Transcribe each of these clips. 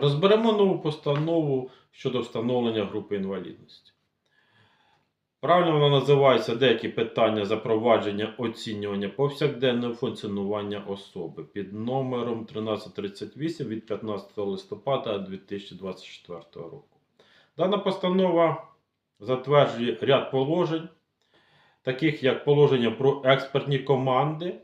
Розберемо нову постанову щодо встановлення групи інвалідності. Правильно вона називається деякі питання запровадження оцінювання повсякденного функціонування особи під номером 1338 від 15 листопада 2024 року. Дана постанова затверджує ряд положень, таких як положення про експертні команди,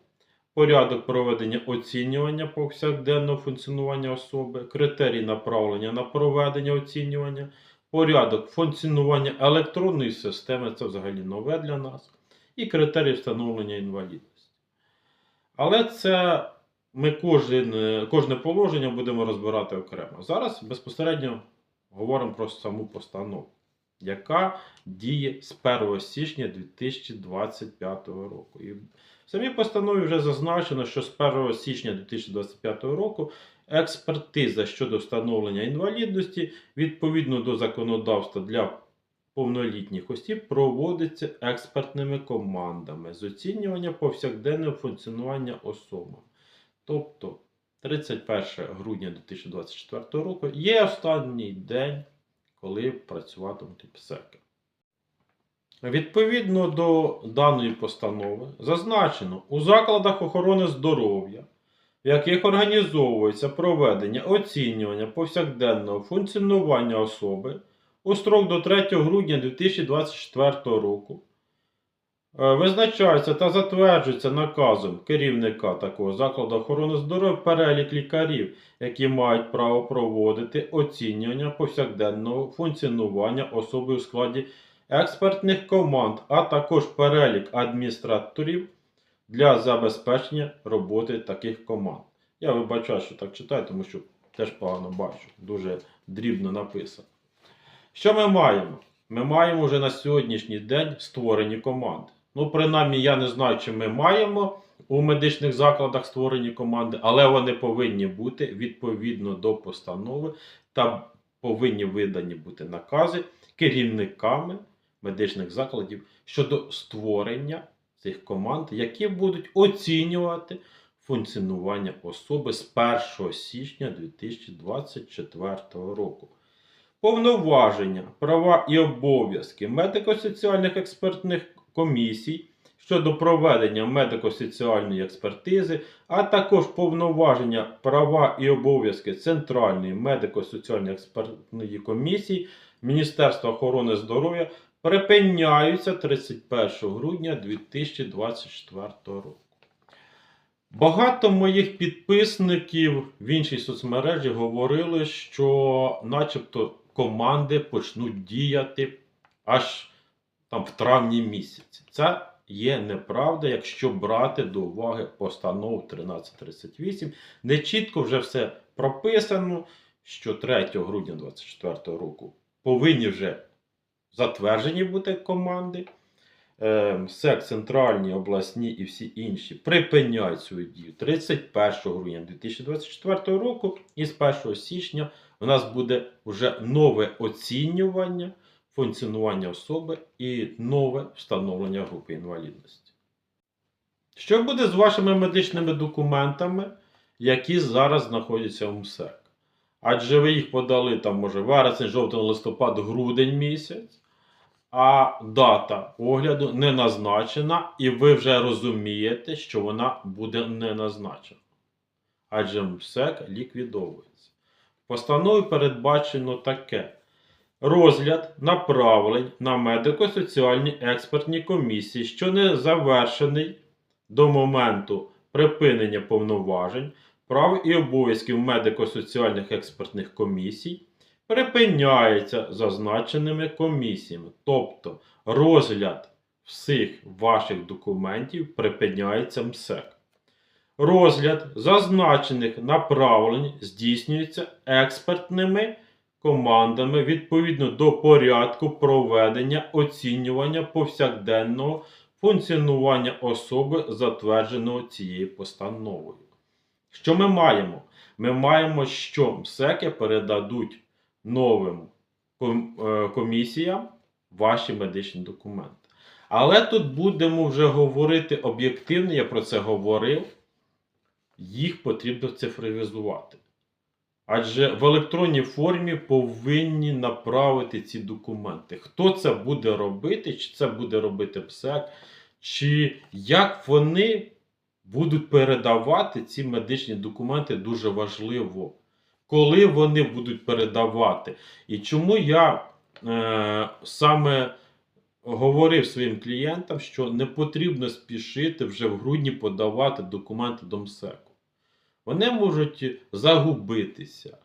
порядок проведення оцінювання повсякденного функціонування особи, критерії направлення на проведення оцінювання, порядок функціонування електронної системи, це взагалі нове для нас, і критерії встановлення інвалідності. Але це ми кожен, кожне положення будемо розбирати окремо. Зараз безпосередньо говоримо про саму постанову, яка діє з 1 січня 2025 року. Самій постанові вже зазначено, що з 1 січня 2025 року експертиза щодо встановлення інвалідності відповідно до законодавства для повнолітніх осіб проводиться експертними командами з оцінювання повсякденного функціонування особи. Тобто 31 грудня 2024 року є останній день, коли працюватимуть ПСЕКи. Відповідно до даної постанови зазначено у закладах охорони здоров'я, в яких організовується проведення оцінювання повсякденного функціонування особи у строк до 3 грудня 2024 року. е, Визначається та затверджується наказом керівника такого закладу охорони здоров'я перелік лікарів, які мають право проводити оцінювання повсякденного функціонування особи у складі експертних команд, а також перелік адміністраторів для забезпечення роботи таких команд. Я вибачаю, що так читаю, тому що теж погано бачу. Дуже дрібно написано. Що ми маємо? Ми маємо вже на сьогоднішній день створені команди. Ну, принаймні, я не знаю, чи ми маємо у медичних закладах створені команди, але вони повинні бути відповідно до постанови та повинні видані бути накази керівниками медичних закладів щодо створення цих команд, які будуть оцінювати функціонування особи з 1 січня 2024 року. Повноваження, права і обов'язки медико-соціальних експертних комісій щодо проведення медико-соціальної експертизи, а також повноваження, права і обов'язки Центральної медико-соціальної експертної комісії Міністерства охорони здоров'я припиняються 31 грудня 2024 року. Багато моїх підписників в іншій соцмережі говорили, що начебто команди почнуть діяти аж там в травні місяці. Це є неправда, якщо брати до уваги постанову 1338, де чітко вже все прописано, що 3 грудня 2024 року повинні вже затверджені бути команди. Е, СЕК, центральні, обласні і всі інші припиняють свою дію 31 грудня 2024 року, і з 1 січня у нас буде вже нове оцінювання функціонування особи і нове встановлення групи інвалідності. Що буде з вашими медичними документами, які зараз знаходяться у МСЕК? Адже ви їх подали там, може, вересень, жовтень, листопад, грудень місяць а дата огляду не назначена, і ви вже розумієте, що вона буде не назначена. Адже МСЕК ліквідовується. Постанові передбачено таке: розгляд направлень на медико-соціальні експертні комісії, що не завершений до моменту припинення повноважень, прав і обов'язків медико-соціальних експертних комісій припиняється зазначеними комісіями. Тобто розгляд всіх ваших документів припиняється МСЕК. Розгляд зазначених направлень здійснюється експертними командами відповідно до порядку проведення оцінювання повсякденного функціонування особи, затвердженого цією постановою. Що ми маємо? Ми маємо, що МСЕКи передадуть новим е, комісіям ваші медичні документи. Але тут будемо вже говорити об'єктивно, я про це говорив. Їх потрібно цифровізувати. Адже в електронній формі повинні направити ці документи. Хто це буде робити, чи це буде робити ПСЕК, чи як вони будуть передавати ці медичні документи, дуже важливо. Коли вони будуть передавати. І чому я е, саме говорив своїм клієнтам, що не потрібно спішити вже в грудні подавати документи до МСЕКу. Вони можуть загубитися.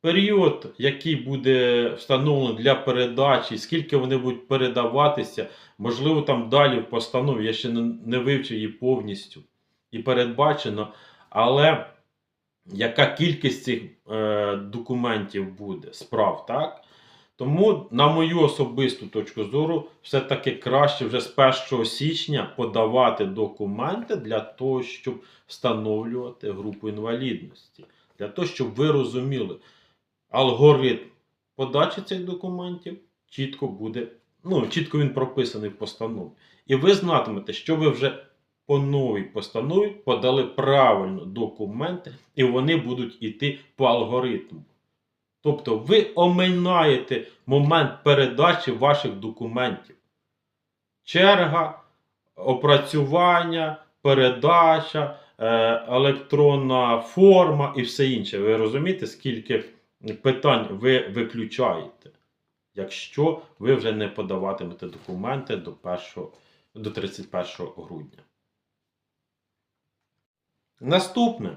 Період, який буде встановлений для передачі, скільки вони будуть передаватися, можливо, там далі в постанові, я ще не, вивчив її повністю і передбачено, але яка кількість цих е, документів буде, справ, так? Тому, на мою особисту точку зору, все-таки краще вже з 1 січня подавати документи для того, щоб встановлювати групу інвалідності. Для того, щоб ви розуміли, алгоритм подачі цих документів чітко буде, ну, чітко він прописаний в постанові. І ви знатимете, що ви вже по новій постанові подали правильно документи, і вони будуть йти по алгоритму. Тобто ви оминаєте момент передачі ваших документів. Черга, опрацювання, передача, е, електронна форма і все інше. Ви розумієте, скільки питань ви виключаєте, якщо ви вже не подаватимете документи до, 1, до 31 грудня. Наступне.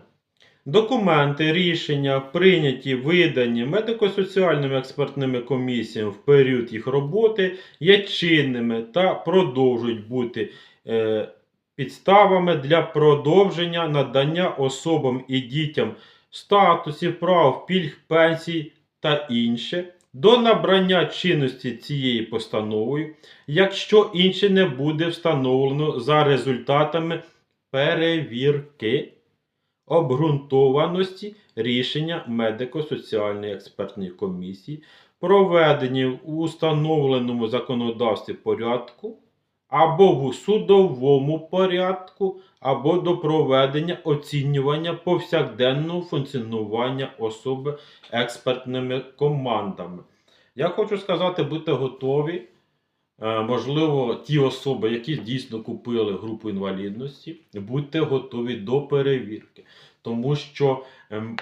Документи, рішення, прийняті, видані медико-соціальними експертними комісіями в період їх роботи, є чинними та продовжують бути е, підставами для продовження надання особам і дітям статусів, прав, пільг, пенсій та інше до набрання чинності цією постановою, якщо інше не буде встановлено за результатами перевірки обґрунтованості рішення медико-соціальної експертної комісії, проведені в установленому законодавстві порядку або в судовому порядку, або до проведення оцінювання повсякденного функціонування особи експертними командами. Я хочу сказати, будьте готові. Е, Можливо, ті особи, які дійсно купили групу інвалідності, будьте готові до перевірки. Тому що ем,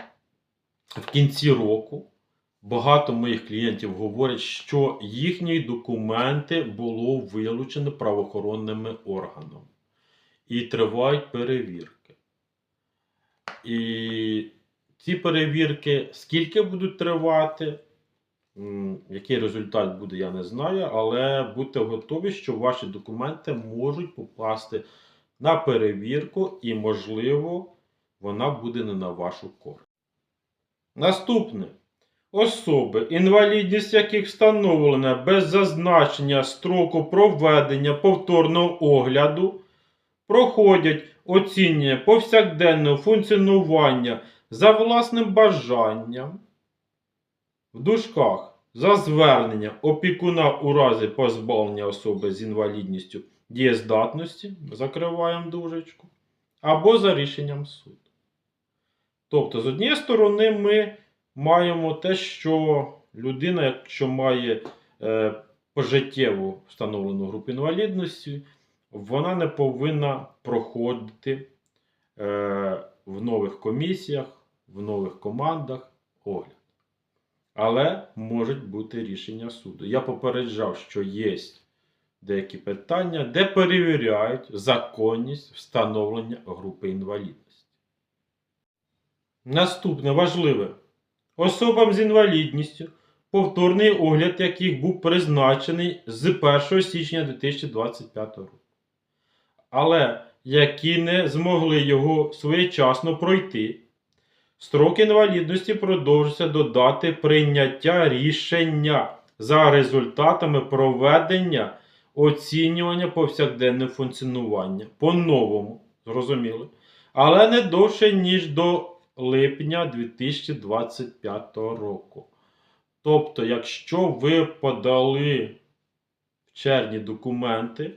в кінці року багато моїх клієнтів говорять, що їхні документи було вилучено правоохоронними органами. І тривають перевірки. І ці перевірки скільки будуть тривати? Який результат буде, я не знаю, але будьте готові, що ваші документи можуть попасти на перевірку, і, можливо, вона буде не на вашу користь. Наступне. Особи, інвалідність яких встановлена без зазначення строку проведення повторного огляду, проходять оцінювання повсякденного функціонування за власним бажанням в дужках за звернення опікуна у разі позбавлення особи з інвалідністю дієздатності, закриваємо дужечку, або за рішенням суду. Тобто, з однієї сторони, ми маємо те, що людина, якщо має е, пожиттєву встановлену групу інвалідності, вона не повинна проходити е, в нових комісіях, в нових командах огляд. Але можуть бути рішення суду. Я попереджав, що є деякі питання, де перевіряють законність встановлення групи інвалідності. Наступне важливе. Особам з інвалідністю, повторний огляд яких був призначений з 1 січня 2025 року. Але які не змогли його своєчасно пройти, Строк інвалідності продовжується до дати прийняття рішення за результатами проведення оцінювання повсякденного функціонування по-новому, зрозуміло, але не довше, ніж до липня 2025 року. Тобто, якщо ви подали в червні документи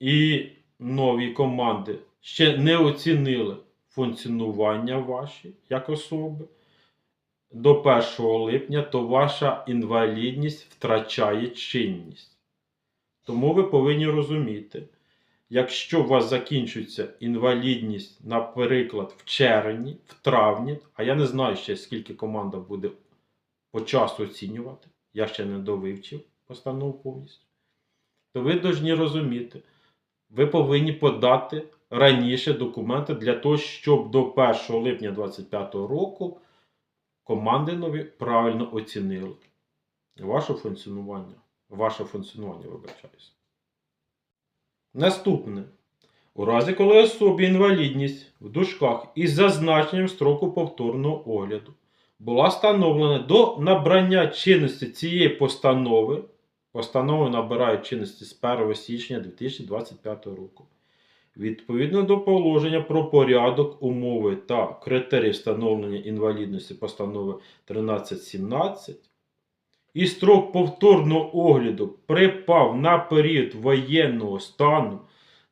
і нові команди ще не оцінили функціонування ваші як особи до 1 липня, то ваша інвалідність втрачає чинність. Тому ви повинні розуміти, якщо у вас закінчується інвалідність, наприклад, в червні, в травні, а я не знаю ще скільки команда буде по часу оцінювати, я ще не довивчив постанову повністю, то ви повинні розуміти, ви повинні подати раніше документи для того, щоб до 1 липня 2025 року команди нові правильно оцінили ваше функціонування. Ваше функціонування, вибачаюся. Наступне. У разі, коли особі інвалідність в дужках із зазначенням строку повторного огляду була встановлена до набрання чинності цієї постанови, постанови набирають чинності з 1 січня 2025 року. Відповідно до положення про порядок, умови та критерії встановлення інвалідності постанови 1317, і строк повторного огляду припав на період воєнного стану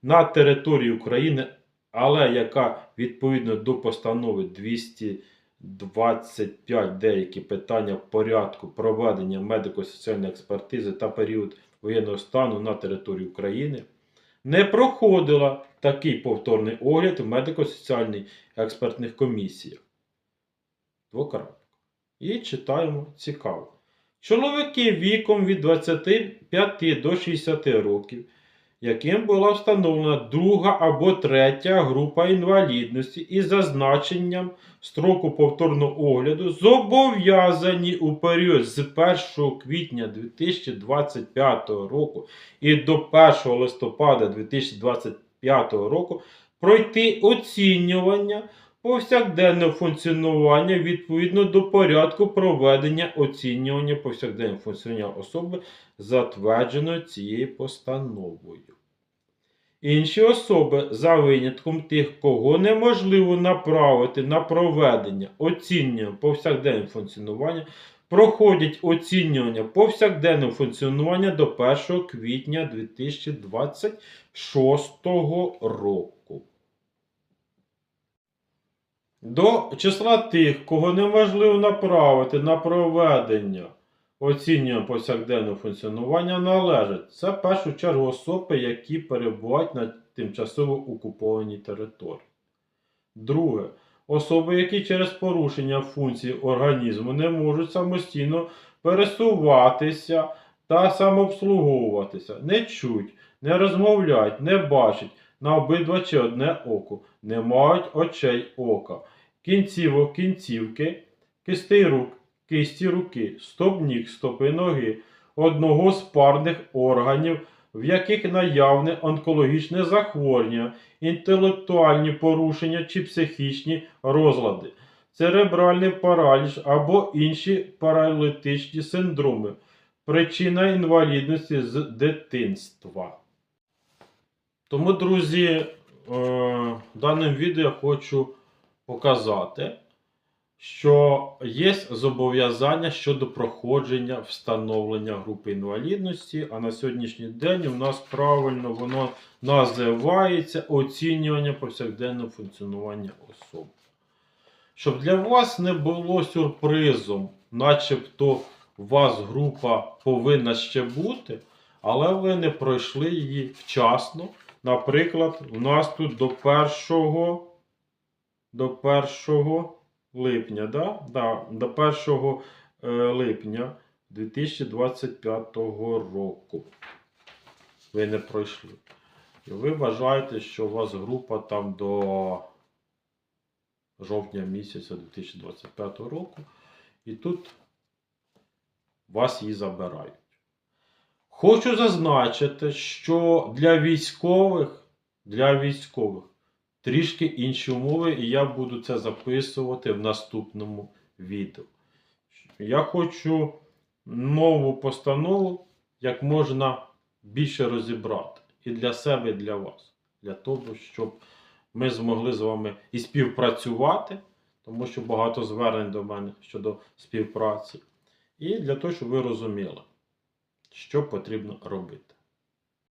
на території України, але яка відповідно до постанови 225 деякі питання порядку проведення медико-соціальної експертизи та період воєнного стану на території України, не проходила такий повторний огляд в медико-соціальній експертних комісіях. Двокрапка. І читаємо цікаво. Чоловіки віком від 25 до 60 років, яким була встановлена друга або третя група інвалідності із зазначенням строку повторного огляду, зобов'язані у період з 1 квітня 2025 року і до 1 листопада 2025 року пройти оцінювання повсякденне функціонування відповідно до порядку проведення оцінювання повсякденного функціонування особи, затвердженої цією постановою. Інші особи, за винятком тих, кого неможливо направити на проведення оцінювання повсякденного функціонування, проходять оцінювання повсякденного функціонування до 1 квітня 2026 року. До числа тих, кого неможливо направити на проведення оцінювання повсякденного функціонування належать. Це в першу чергу особи, які перебувають на тимчасово окупованій території. Друге. Особи, які через порушення функцій організму не можуть самостійно пересуватися та самообслуговуватися, не чуть, не розмовляють, не бачать на обидва чи одне око, не мають очей ока, кінцівок, кінцівки, кистей рук, кисті руки, стоп ніг, стопи ноги, одного з парних органів, в яких наявне онкологічне захворювання, інтелектуальні порушення чи психічні розлади, церебральний параліч або інші паралітичні синдроми, причина інвалідності з дитинства. Тому, друзі, е, даним відео я хочу показати, що є зобов'язання щодо проходження встановлення групи інвалідності, а на сьогоднішній день у нас правильно воно називається оцінювання повсякденного функціонування особи. Щоб для вас не було сюрпризом, начебто у вас група повинна ще бути, але ви не пройшли її вчасно. Наприклад, у нас тут до 1, до 1 липня, да? Да, до 1 е, липня 2025 року. Ви не пройшли. І ви вважаєте, що у вас група там до жовтня місяця 2025 року. І тут вас її забирають. Хочу зазначити, що для військових, для військових трішки інші умови, і я буду це записувати в наступному відео. Я хочу нову постанову як можна більше розібрати і для себе, і для вас. Для того, щоб ми змогли з вами і співпрацювати, тому що багато звернень до мене щодо співпраці. І для того, щоб ви розуміли, що потрібно робити.